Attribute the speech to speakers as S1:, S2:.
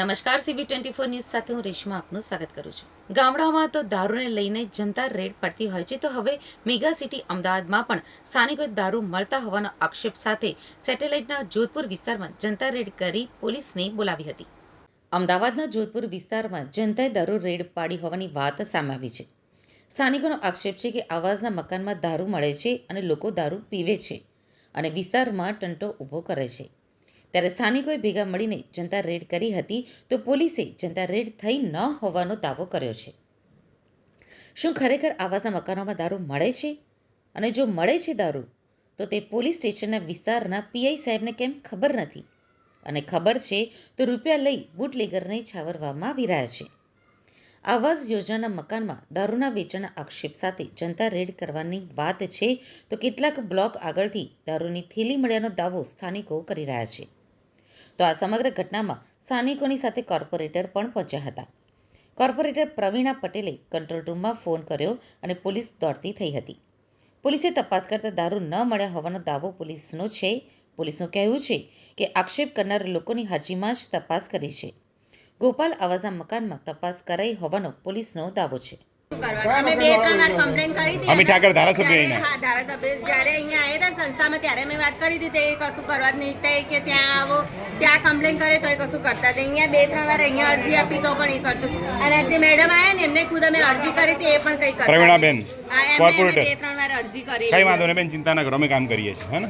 S1: નમસ્કાર, CB twenty four news સાથે હું રેશમા આપનું સ્વાગત કરું છું. ગામડાઓમાં તો દારૂને લઈને જનતા રેડ પડતી હોય છે, તો હવે મેગા સિટી અમદાવાદમાં પણ સ્થાનિકોએ દારૂ મળતા હોવાનો આક્ષેપ સાથે સેટેલાઇટના જોધપુર વિસ્તારમાં જનતા રેડ કરી પોલીસને બોલાવી હતી. અમદાવાદના જોધપુર વિસ્તારમાં જનતાએ દારૂ રેડ પાડી હોવાની વાત સામે આવી છે. સ્થાનિકોનો આક્ષેપ છે કે આવાસના મકાનમાં દારૂ મળે છે અને લોકો દારૂ પીવે છે અને વિસ્તારમાં ટંટો ઊભો કરે છે. ત્યારે સ્થાનિકોએ ભેગા મળીને જનતા રેડ કરી હતી તો પોલીસે જનતા રેડ થઈ ન હોવાનો દાવો કર્યો છે. શું ખરેખર આવાસના મકાનોમાં દારૂ મળે છે? અને જો મળે છે દારૂ, તો તે પોલીસ સ્ટેશનના વિસ્તારના પીઆઈ સાહેબને કેમ ખબર નથી? અને ખબર છે તો રૂપિયા લઈ બુટલેગરને છાવરવામાં આવી રહ્યા છે. આવાસ યોજનાના મકાનમાં દારૂના વેચાણના આક્ષેપ સાથે જનતા રેડ કરવાની વાત છે તો કેટલાક બ્લોક આગળથી દારૂની થેલી મળ્યાનો દાવો સ્થાનિકો કરી રહ્યા છે. તો આ સમગ્ર ઘટનામાં સ્થાનિકોની સાથે કોર્પોરેટર પણ પહોંચ્યા હતા. કોર્પોરેટર પ્રવીણા પટેલે કંટ્રોલ રૂમમાં ફોન કર્યો અને પોલીસ દોડતી થઈ હતી. પોલીસે તપાસ કરતા દારૂ ન મળ્યા હોવાનો દાવો પોલીસનો છે. પોલીસનું કહેવું છે કે આક્ષેપ કરનાર લોકોની હાજરીમાં જ તપાસ કરી છે. ગોપાલ આવાસના મકાનમાં તપાસ કરાઈ હોવાનો પોલીસનો દાવો છે.
S2: અમે બે ત્રણ વાર કમ્પ્લેન કરી હતી.
S3: અમિત ઠાકર ધારાસભ્ય
S2: ત્યારે- હા ધારાસભ્ય જ્યારે અહીંયા આવ્યા હતા સંસ્થામાં ત્યારે મેં વાત કરી હતી તે કશું કરવા જ નહીં. તે કે ત્યાં આવો ત્યાં કમ્પ્લેન કરે તો એ કશું કરતા હતા અહીંયા બે ત્રણ વાર અહીંયા અરજી આપી તો પણ એ કરતું. અને જે મેડમ આવ્યા ને એમને ખુદ અમે અરજી કરી હતી એ પણ કઈ કરતા
S3: પ્રવીણાબેન, કોર્પોરેટર.
S2: બે ત્રણ વાર અરજી કરી
S3: કઈ વાંધો નહીં બેન ચિંતા ના કરો અમે કામ કરીએ છીએ હે ને?